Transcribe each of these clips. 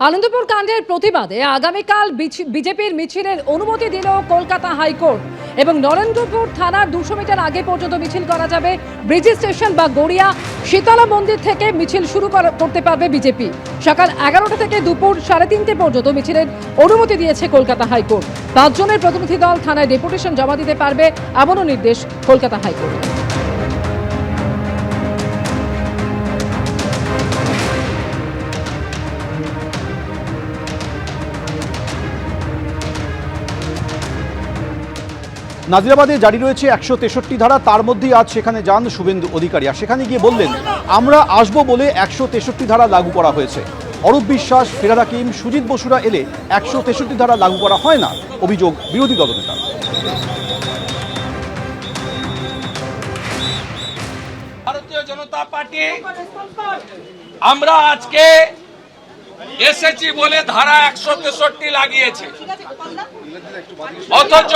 আনন্দপুর কাণ্ডের প্রতিবাদে আগামীকাল বিজেপির মিছিলের অনুমতি দিল কলকাতা হাইকোর্ট এবং নরেন্দ্রপুর থানার দুশো মিটার আগে পর্যন্ত মিছিল করা যাবে। ব্রিজ স্টেশন বা গড়িয়া শীতলা মন্দির থেকে মিছিল শুরু করা- করতে পারবে বিজেপি। সকাল এগারোটা থেকে দুপুর সাড়ে তিনটে পর্যন্ত মিছিলের অনুমতি দিয়েছে কলকাতা হাইকোর্ট। পাঁচজনের প্রতিনিধি দল থানায় ডেপুটেশন জমা দিতে পারবে, এমনও নির্দেশ কলকাতা হাইকোর্ট নাজিরাবাদে জারি রয়েছে একশো তেষট্টি ধারা তার মধ্যেই আজ সেখানে যান শুভেন্দু অধিকারী। আর সেখানে গিয়ে বললেন আমরা আসব বলে একশো তেষট্টি ধারা লাগু করা হয়েছে। অরূপ বিশ্বাস ফেরার হাকিম সুজিত বসুরা এলে একশো তেষট্টি ধারা লাগু করা হয় না? অভিযোগ বিরোধী দলনেতা ভারতীয় জনতা পার্টি আমরা আজকে এসেছি বলে ধারা একশো তেষট্টি লাগিয়েছে। অথচ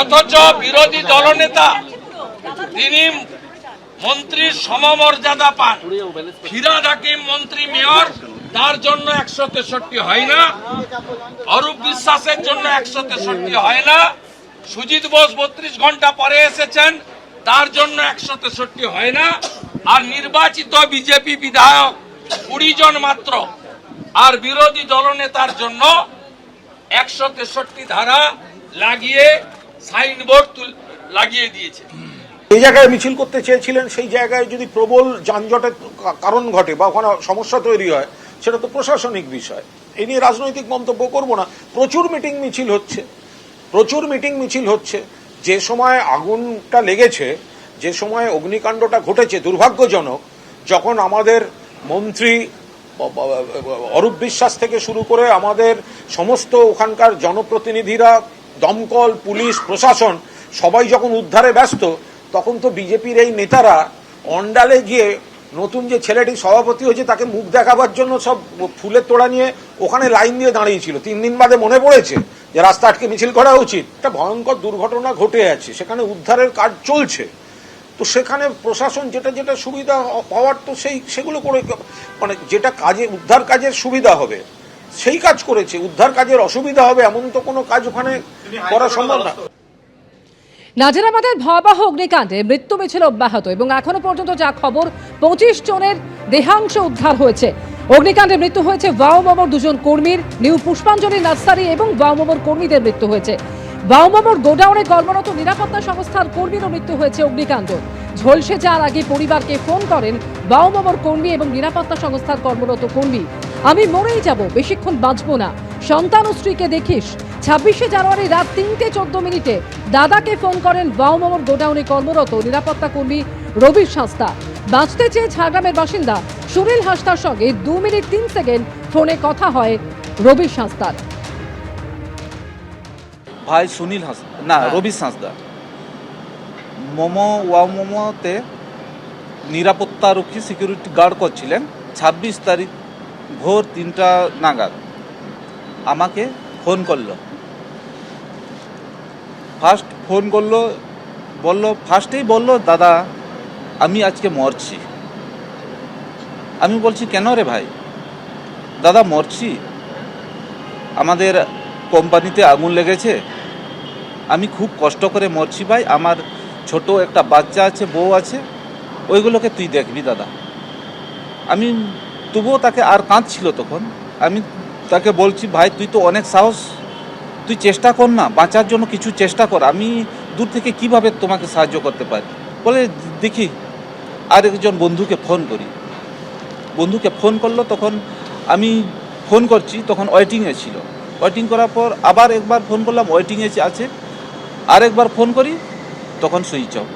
অথচ বিরোধী দলনেতা তিনি মন্ত্রীর সমমর্যাদা পান ফিরাদ হাকিম মন্ত্রী মেয়র তার জন্য একশো তেষট্টি হয় না। অরূপ বিশ্বাসের জন্য একশো তেষট্টি হয় না। সুজিত বোস বত্রিশ ঘণ্টা পরে এসেছেন তার জন্য একশো তেষট্টি হয় না। আর নির্বাচিত বিজেপি বিধায়ক কুড়ি জন মাত্র আর বিরোধী দলনেতার জন্য একশো তেষট্টি ধারা লাগিয়ে সাইনবোর্ড লাগিয়ে দিয়েছে। এই জায়গায় মিছিল করতে চেয়েছিলেন, সেই জায়গায় যদি প্রবল যানজটের কারণ ঘটে বা ওখানে সমস্যা তৈরি হয়, সেটা তো প্রশাসনিক বিষয়। এই নিয়ে রাজনৈতিক মন্তব্য করব না। প্রচুর মিটিং মিছিল হচ্ছে। প্রচুর মিটিং মিছিল হচ্ছে। যে সময় আগুনটা লেগেছে, যে সময় অগ্নিকাণ্ডটা ঘটেছে, দুর্ভাগ্যজনক, যখন আমাদের মন্ত্রী অরূপ বিশ্বাস থেকে শুরু করে আমাদের সমস্ত ওখানকার জনপ্রতিনিধিরা, দমকল, পুলিশ, প্রশাসন, সবাই যখন উদ্ধারে ব্যস্ত, তখন তো বিজেপির এই নেতারা অন্ডালে গিয়ে নতুন যে ছেলেটি সভাপতি হয়েছে তাকে মুখ দেখাবার জন্য সব ফুলের তোড়া নিয়ে ওখানে লাইন দিয়ে দাঁড়িয়েছিল। তিন দিন বাদে মনে পড়েছে যে রাস্তা আটকে মিছিল করা উচিত। একটা ভয়ঙ্কর দুর্ঘটনা ঘটে আছে, সেখানে উদ্ধারের কাজ চলছে। তো সেখানে প্রশাসন যেটা যেটা সুবিধা পাওয়ার তো সেই সেগুলো করে মানে যেটা কাজে উদ্ধার কাজের সুবিধা হবে সেই কাজ করেছে। উদ্ধার কাজের অসুবিধা হবে এমন তো কোনো কাজ ওখানে করা সম্ভব না। নাজিরাবাদের ভয়াবহ অগ্নিকাণ্ডে মৃত্যু মিছিল অব্যাহত এবং এখনও পর্যন্ত যা খবর পঁচিশ জনের দেহাংশ উদ্ধার হয়েছে। অগ্নিকাণ্ডে মৃত্যু হয়েছে ওয়াও ওয়াওমামোর দুজন কর্মীর নিউ পুষ্পাঞ্জলি নার্সারি এবং ওয়াও ওয়াওমামোর কর্মীদের মৃত্যু হয়েছে। ওয়াওমামোর গোডাউনে কর্মরত নিরাপত্তা সংস্থার কর্মীরও মৃত্যু হয়েছে অগ্নিকাণ্ড। ঝলসে যাওয়ার আগে পরিবারকে ফোন করেন ওয়াওমামোর কর্মী এবং নিরাপত্তা সংস্থার কর্মরত কর্মী। আমি মরেই যাব, বেশিক্ষণ বাঁচবো না। সন্তান ও স্ত্রীকে দেখিস। ছাব্বিশে জানুয়ারি রাত তিনটে চোদ্দ মিনিটে দাদাকে ফোন করেন বাউমামর গোডাউনে কর্মরত নিরাপত্তা কর্মী রবি সাস্তা বাঁচতে চেয়ে ঝাড়গ্রামের বাসিন্দা সুনীল হাসতার সঙ্গে দু মিনিট তিন সেকেন্ড ফোনে কথা হয় রবি সাস্তার ভাই সুনীল হাস না রবি হাঁসদা মোমো ওয়া মোমোতে নিরাপত্তারক্ষী সিকিউরিটি গার্ড করছিলেন। ছাব্বিশ তারিখ ভোর তিনটা নাগাদ। আমাকে ফোন করল। ফার্স্ট ফোন করল বলল ফার্স্টেই বলল দাদা আমি আজকে মরছি। আমি বলছি কেন রে ভাই? দাদা মরছি। আমাদের কোম্পানিতে আগুন লেগেছে। আমি খুব কষ্ট করে মরছি ভাই। আমার ছোট একটা বাচ্চা আছে, বউ আছে। ওইগুলোকে তুই দেখবি দাদা। আমি তবুও তাকে আর কাঁদছিল তখন। আমি তাকে বলছি, ভাই, তুই তো অনেক সাহস। তুই চেষ্টা কর না, বাঁচার জন্য কিছু চেষ্টা কর। আমি দূর থেকে কীভাবে তোমাকে সাহায্য করতে পারি? বলে, দেখি আর একজন বন্ধুকে ফোন করি। বন্ধুকে ফোন করল, তখন আমি ফোন করছি, তখন ওয়েটিংয়ে ছিল। ওয়েটিং করার পর আবার একবার ফোন করলাম, ওয়েটিংয়ে আছে। আর একবার ফোন করি, তখন সুইচ অফ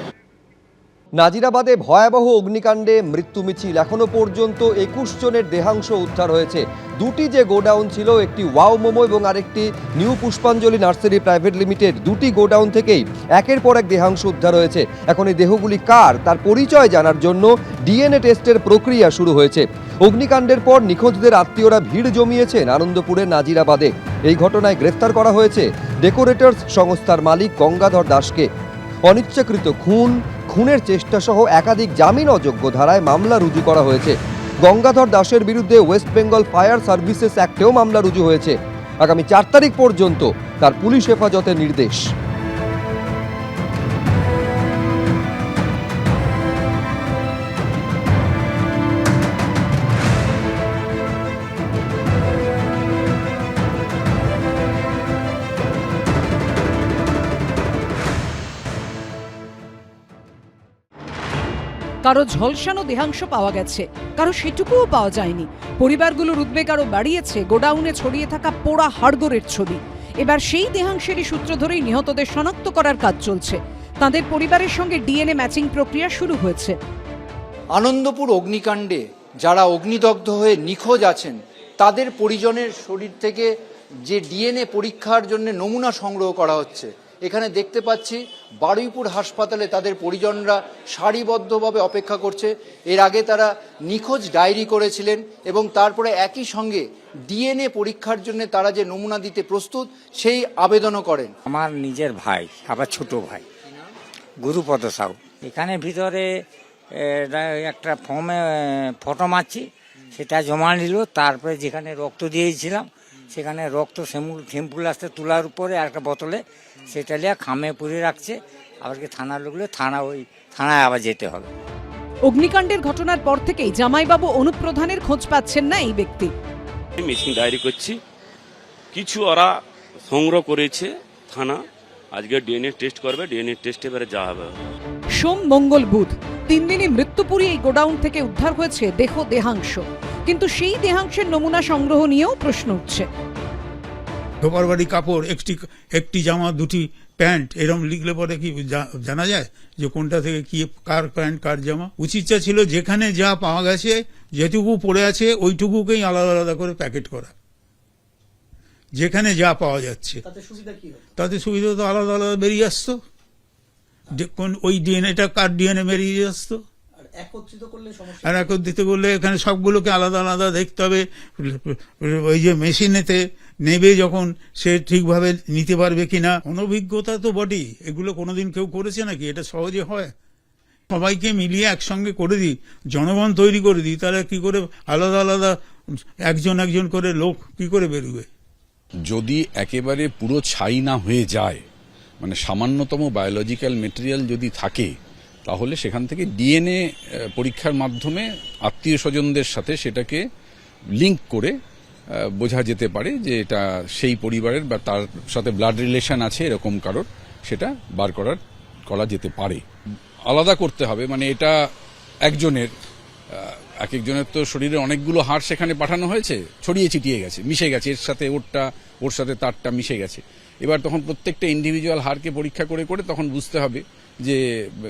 নাজিরাবাদে ভয়াবহ অগ্নিকাণ্ডে মৃত্যু মিছিল। এখনও পর্যন্ত একুশ জনের দেহাংশ উদ্ধার হয়েছে। দুটি যে গোডাউন ছিল, একটি ওয়াও মোমো এবং আরেকটি new Pushpanjali nursery private limited, দুটি গোডাউন থেকেই একের পর এক দেহাংশ উদ্ধার হয়েছে। এখন এই দেহগুলি কার? তার পরিচয় জানার জন্য ডিএনএ টেস্টের প্রক্রিয়া শুরু হয়েছে। অগ্নিকাণ্ডের পর নিখোঁজদের আত্মীয়রা ভিড় জমিয়েছেন আনন্দপুরের নাজিরাবাদে। এই ঘটনায় গ্রেফতার করা হয়েছে ডেকোরেটর্স সংস্থার মালিক গঙ্গাধর দাসকে। অনিচ্ছাকৃত খুন, খুনের চেষ্টা সহ একাধিক জামিন অযোগ্য ধারায় মামলা রুজু করা হয়েছে। গঙ্গাধর দাসের বিরুদ্ধে ওয়েস্ট বেঙ্গল ফায়ার সার্ভিসেস অ্যাক্টেও মামলা রুজু হয়েছে। আগামী চার তারিখ পর্যন্ত তার পুলিশ হেফাজতের নির্দেশ। কারও ঝলসানো দেহাংশ পাওয়া গেছে, কারও সেটুকুও পাওয়া যায়নি। পরিবারগুলোর উদ্বেগ আরও বাড়িয়েছে, গোডাউনে ছড়িয়ে থাকা পোড়া হাড়গোড়ের ছবি। এবার সেই দেহাংশেরই সূত্র ধরেই নিহতদের শনাক্ত করার কাজ চলছে। তাদের পরিবারের সঙ্গে ডিএনএ ম্যাচিং প্রক্রিয়া শুরু হয়েছে। আনন্দপুর অগ্নিকাণ্ডে যারা অগ্নিদগ্ধ হয়ে নিখোঁজ আছেন, তাদের পরিজনের শরীর থেকে যে ডিএনএ পরীক্ষার জন্য নমুনা সংগ্রহ করা হচ্ছে এখানে দেখতে পাচ্ছি বারুইপুর হাসপাতালে তাদের পরিজনরা সারিবদ্ধভাবে অপেক্ষা করছে। এর আগে তারা নিখোঁজ ডায়েরি করেছিলেন এবং তারপরে একই সঙ্গে ডিএনএ পরীক্ষার জন্য তারা যে নমুনা দিতে প্রস্তুত, সেই আবেদনও করেন। আমার নিজের ভাই আবার ছোট ভাই, গুরুপদ সাউ। এখানে ভিতরে একটা ফর্মে ফটো মারছি, সেটা জমা নিল, তারপরে যেখানে রক্ত দিয়েছিলাম সেখানে রক্ত সেমুল টেম্পুল আসতে তোলার উপরে আর একটা বোতলে সেটা নিয়ে খামে পুড়ে রাখছে। আবার কি থানার লোকগুলো থানা ওই থানায় আবার যেতে হবে। অগ্নিকাণ্ডের ঘটনার পর থেকেই জামাইবাবু অনুপ্রধানের খোঁজ পাচ্ছেন না এই ব্যক্তি। মিসিং ডায়েরি করছি। কিছু ওরা সংগ্রহ করেছে থানা। আজকে ডিএনএ টেস্ট করবে ডিএনএ টেস্ট এবারে যা হবে। সোম মঙ্গল বুধ। তিন দিনই মৃত্যুপুরী এই গোডাউন থেকে উদ্ধার হয়েছে দেহ দেহাংশ। কিন্তু সেই দেহাংশের নমুনা সংগ্রহ নিয়েও প্রশ্ন উঠছে। ধোপার বাড়ি কাপড় একটি একটি জামা দুটি প্যান্ট এরম লিখলে পরে কি জানা যায় যে কোনটা থেকে কি কার প্যান্ট কার জামা? উচিতটা ছিল যেখানে যা পাওয়া গেছে যেটুকু পড়ে আছে ওইটুকুকেই আলাদা আলাদা করে প্যাকেট করা। যেখানে যা পাওয়া যাচ্ছে। তাতে সুবিধা তো আলাদা আলাদা বেরিয়ে আসতো। কোন ওই ডিএনএটা কার ডিএনএ বেরিয়ে আসতো? আর একত্রিত করলে এখানে সবগুলোকে আলাদা আলাদা দেখতে হবে। ওই যে মেশিনেতে নেবে যখন সে ঠিকভাবে নিতে পারবে কিনা। অনভিজ্ঞতা তো বটেই। এগুলো কোনোদিন কেউ করেছে নাকি? এটা সহজে হয়। সবাইকে মিলিয়ে একসঙ্গে করে দিই। জনগণ তৈরি করে দিই। তাহলে কি করে? আলাদা আলাদা একজন একজন করে লোক কি করে বেরোবে? যদি একেবারে পুরো ছাই না হয়ে যায় মানে সামান্যতম বায়োলজিক্যাল মেটেরিয়াল যদি থাকে, তাহলে সেখান থেকে ডিএনএ পরীক্ষার মাধ্যমে আত্মীয় স্বজনদের সাথে সেটাকে লিংক করে বোঝা যেতে পারে যে এটা সেই পরিবারের বা তার সাথে ব্লাড রিলেশন আছে এরকম কারোর, সেটা বার করার, করা যেতে পারে। আলাদা করতে হবে মানে এটা একজনের এক একজনের তো শরীরে অনেকগুলো হাড় সেখানে পাঠানো হয়েছে, ছড়িয়ে ছিটিয়ে গেছে, মিশে গেছে, এর সাথে ওরটা, ওর সাথে তারটা মিশে গেছে। এবার তখন প্রত্যেকটা ইন্ডিভিজুয়াল হারকে পরীক্ষা করে করে তখন বুঝতে হবে যে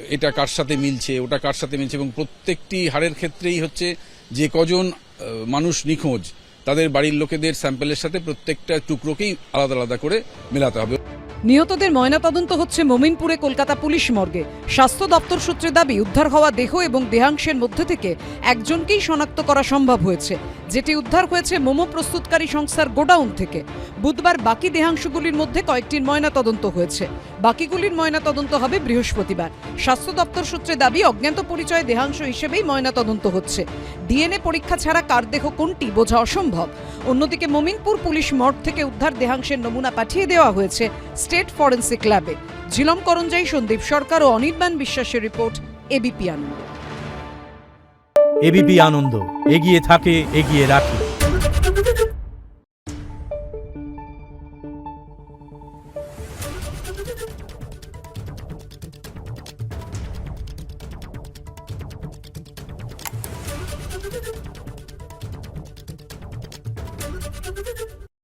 এটা কার সাথে মিলছে, ওটা কার সাথে মিলছে এবং প্রত্যেকটি হারের ক্ষেত্রেই হচ্ছে যে কজন মানুষ নিখোঁজ, তাদের বাড়ির লোকেদের স্যাম্পেলের সাথে প্রত্যেকটা টুকরোকেই আলাদা আলাদা করে মেলাতে হবে। নিহতদের ময়নাতদন্ত হচ্ছে মোমিনপুরে কলকাতা পুলিশ মর্গে। স্বাস্থ্য দপ্তর সূত্রে দাবি, উদ্ধার হওয়া দেহ এবং দেহাংশের মধ্যে থেকে একজনকেই শনাক্ত করা সম্ভব হয়েছে, যেটি উদ্ধার হয়েছে মোমো প্রস্তুতকারী সংস্থার গোডাউন থেকে। বুধবার বাকি দেহাংশগুলির মধ্যে কয়েকটির ময়নাতদন্ত হয়েছে। বাকিগুলির ময়নাতদন্ত হবে বৃহস্পতিবার। স্বাস্থ্য দপ্তর সূত্রে দাবি, অজ্ঞাত পরিচয় দেহাংশ হিসেবেই ময়নাতদন্ত হচ্ছে। ডিএনএ পরীক্ষা ছাড়া কার দেহ কোনটি বোঝা অসম্ভব? অন্যদিকে মোমিনপুর পুলিশ মর্গ থেকে উদ্ধার দেহাংশের নমুনা পাঠিয়ে দেওয়া হয়েছে স্টেট ফরেন্সিক ল্যাবে। ঝিলম করঞ্জাই, সন্দীপ সরকার ও অনির্বাণ বিশ্বাসের report, ABP Ananda. ABP Ananda, এগিয়ে থাকে, এগিয়ে রাখে।